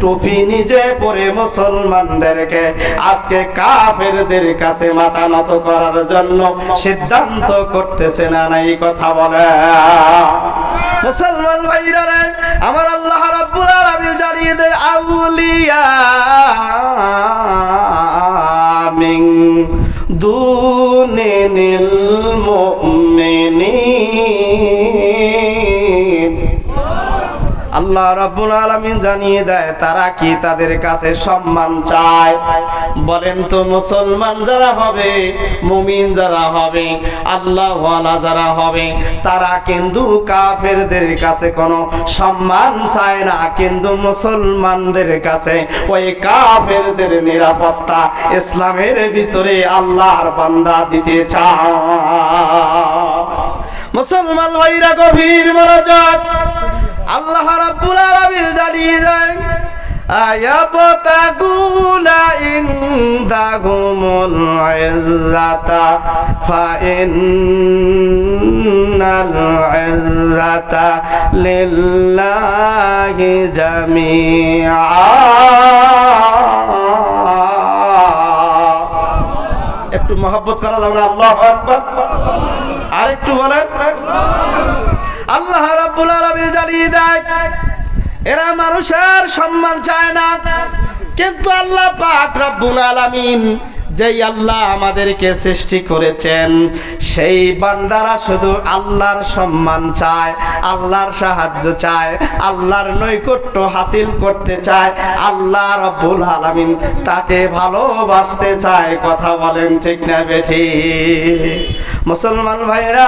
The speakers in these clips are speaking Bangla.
টুপি নিজে পরে মুসলমানদেরকে আজকে কাফেরদের কাছে মাথা নত করার জন্য সিদ্ধান্ত করতেছে না নাই কথা বলে। মুসলমান ভাইরা আমার আল্লাহ রাব্বুল আলামিন জানিয়ে দেয় আউলিয়া মিন দুনিল আল্লাহ রাব্বুল আলামিন জানিয়ে দেয়, তারা কি তাদের কাছে সম্মান চায়? বলেন তো মুসলমান যারা হবে, মুমিন যারা হবে আল্লাহ যারা হবে, তারা কিন্তু কাফেরদের কাছে কোনো সম্মান চায় না, কিন্তু মুসলমানদের কাছে ওই কাফেরদের নিরাপত্তা ইসলামের ভিতরে আল্লাহর বান্দা দিতে চায়। মুসলমান ভাইরা গভীর মনোযোগ আল্লাহ রাব্বুল আলামিন জানিয়ে দেন আয়াবতাগুলা ইনদাহুমুল ইজ্জাতা ফাইন্নাল ইজ্জাতা লিল্লাহি জামিআ. একটু মহব্বত করা যাবে না, আল্লাহু আকবার। আর একটু বলেন রাব্বুল আলামিন জানিয়ে দেয় এরা মানুষের সম্মান চায় না কিন্তু আল্লাহ পাক রব্বুল আলামিন যেই আল্লাহ আমাদেরকে সৃষ্টি করেছেন, সেই বান্দারা শুধু আল্লাহর সম্মান চায়, আল্লাহর সাহায্য চায়, আল্লাহর নৈকট্য হাসিল করতে চায়, আল্লাহ রব্বুল আলামিন তাকে ভালোবাসতে চায়। কথা বলেন ঠিক না বেঠি? মুসলমান ভাইরা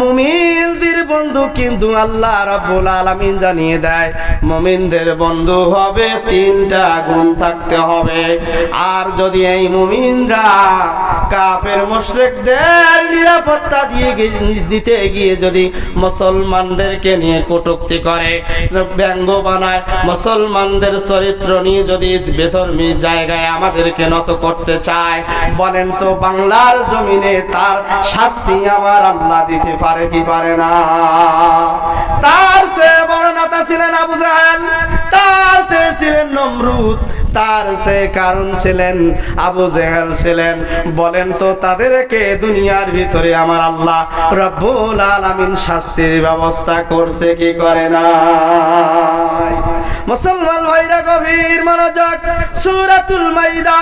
মুমিনদের বন্ধু কিন্তু আল্লাহ রব্বুল আলামিন জানিয়ে দেয়, মুমিনদের বন্ধু হবে তিনটা গুণ থাকতে হবে। আর যদি এই মুমিনরা কাফের নিরাপত্তা দিয়ে দিতে গিয়ে যদি মুসলমানদেরকে নিয়ে কটূক্তি করে, ব্যঙ্গ বানায়, মুসলমানদের চরিত্র নিয়ে যদি বেধর্মী জায়গায় আমাদেরকে নত করতে চায়, বলেন তো বাংলার জমিনে তার শাস্তি আমার আল্লাহ দিতে পারে কি পারে না? তার সে বড় নেতা ছিলেন নমরুদ তার সে কারণ ছিলেন, আবু জেহেল ছিলেন। বলেন তো তাদেরকে দুনিয়ার ভিতরে আমার আল্লাহ রব্বুল আলামিন শাস্তির ব্যবস্থা করছে কি করে না মুসলমান ভাইরা গভীর মনোযোগ, সুরাতুল মাইদা